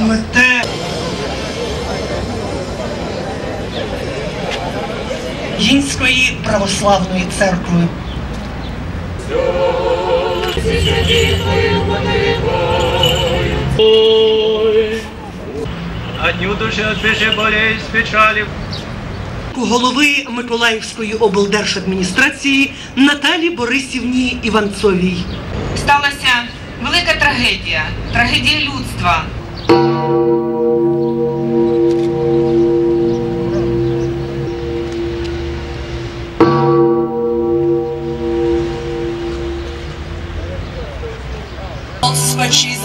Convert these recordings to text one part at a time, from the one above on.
мете. Гінської православної церкви. Одню душі отбіжи болей з печалів. Голови Миколаївської облдержадміністрації Наталі Борисівні Іванцовій. Сталася велика трагедія, трагедія людства.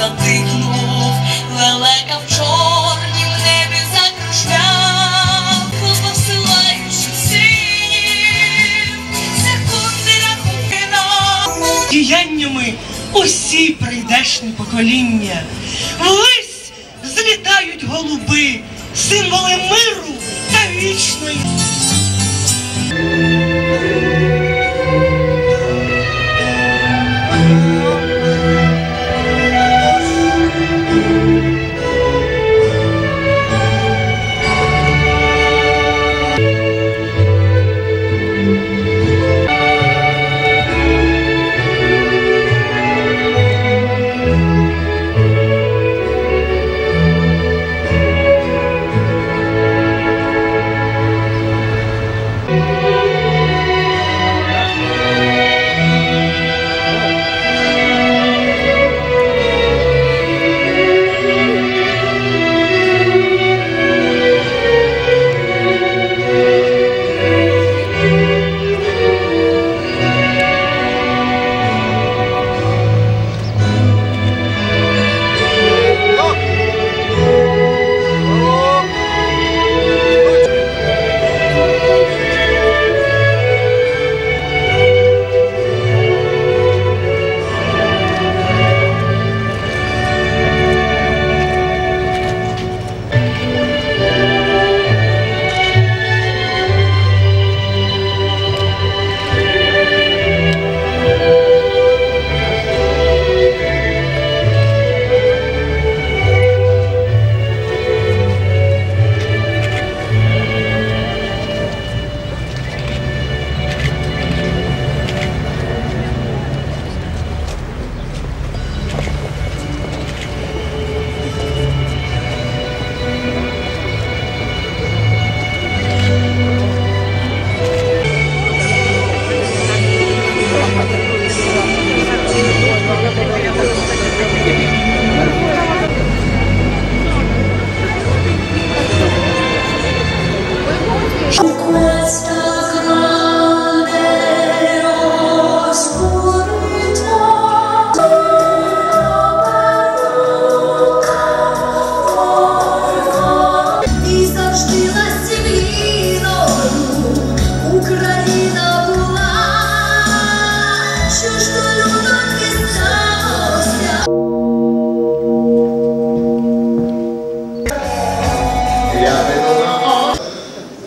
Затихнув, лелека в чорнім небі закружляв, посилаючи синів, секунди рахунки Діяннями усі прийдешні покоління. Ввись злітають голуби, символи миру та вічної.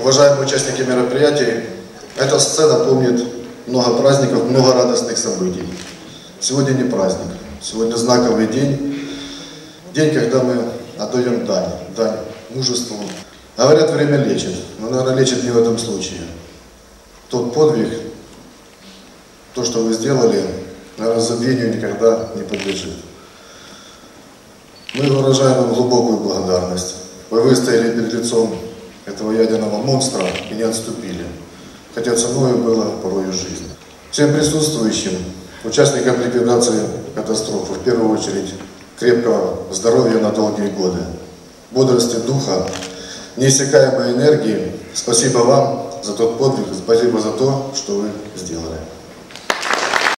Уважаемые участники мероприятий, эта сцена помнит много праздников, много радостных событий. Сегодня не праздник, сегодня знаковый день, день, когда мы отдаем дань, дань мужеству. Говорят, время лечит, но, наверное, лечит не в этом случае. Тот подвиг, то, что вы сделали, наверное, забвению никогда не подлежит. Мы выражаем вам глубокую благодарность. Вы выстояли перед лицом этого ядерного монстра и не отступили. Хотя ценой было порою жизнь. Всем присутствующим, участникам ликвидации катастрофы, в первую очередь, крепкого здоровья на долгие годы, бодрости духа, неиссякаемой энергии. Спасибо вам за тот подвиг, спасибо за то, что вы сделали.